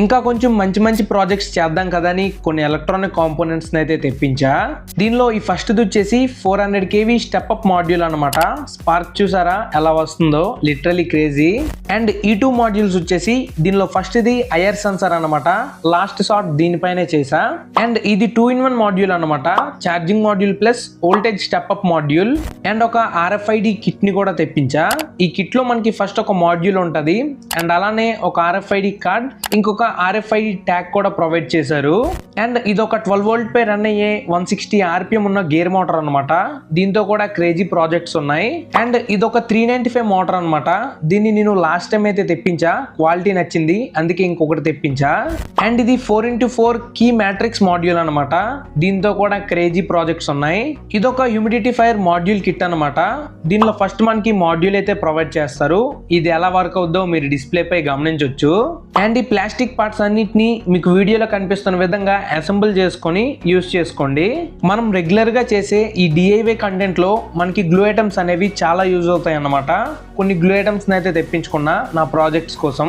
ఇంకా కొంచెం మంచి మంచి ప్రాజెక్ట్స్ చేద్దాం కదా అని కొన్ని ఎలక్ట్రానిక్ కాంపోనెంట్స్ అయితే తెప్పించా. దీనిలో ఈ ఫస్ట్ వచ్చేసి four hundred KV step up module అనమాట స్పార్క్ చూసారా? ఎలా వస్తుందో? లిటరలీ క్రేజీ అండ్ ఈ టూ మాడ్యూల్స్ వచ్చేసి దీనిలో ఫస్ట్ ఇది ఐఆర్ సెన్సర్ అనమాట లాస్ట్ షాట్ దీనిపైనే చేసా అండ్ ఇది టూ ఇన్ వన్ మాడ్యూల్ అనమాట charging module plus voltage step up module and ఒక ఆర్ఎఫ్ఐడి కిట్ని కూడా తెప్పించా. ఈ కిట్లో మనకి ఫస్ట్ ఒక మాడ్యూల్ ఉంటది. అండ్ అలానే ఒక ఆర్ఎఫ్ఐడి కార్డ్ ఇంకొక ఆర్ఎఫ్ఐ ట్యాగ్ కూడా ప్రొవైడ్ చేశారు. అండ్ ఇది ఒక ట్వెల్వ్ వోల్ట్ పై రన్ అయ్యే వన్ సిక్స్టీ ఆర్పిఎం ఉన్న గేర్ మోటార్ అనమాట దీంతో కూడా క్రేజీ ప్రాజెక్ట్స్ ఉన్నాయి. అండ్ ఇది ఒక త్రీ నైన్టీ ఫైవ్ మోటార్ అనమాట దీన్ని నేను లాస్ట్ టైం అయితే తెప్పించా. క్వాలిటీ నచ్చింది. అందుకే ఇంకొకటి తెప్పించా. అండ్ ఇది four into four key matrix module అనమాట దీంతో కూడా క్రేజీ ప్రాజెక్ట్స్ ఉన్నాయి. ఇది ఒక హ్యూమిడిటీ ఫైర్ మాడ్యూల్ కిట్ అనమాట దీనిలో ఫస్ట్ మనకి మాడ్యూల్ అయితే ప్రొవైడ్ చేస్తారు. ఇది ఎలా వర్క్ అవుద్దో మీరు డిస్ప్లే పై గమనించవచ్చు అండ్ ఈ ప్లాస్టిక్ పార్ట్స్ అన్నిటిని మీకు వీడియోలో కనిపిస్తున్న విధంగా అసెంబుల్ చేసుకొని యూస్ చేసుకోండి. మనం రెగ్యులర్గా చేసే ఈ డిఐవే కంటెంట్లో మనకి గ్లూ ఐటమ్స్ అనేవి చాలా యూజ్ అవుతాయి అన్నమాట కొన్ని గ్లూ ఐటమ్స్ని అయితే తెప్పించుకున్నా నా ప్రాజెక్ట్స్ కోసం.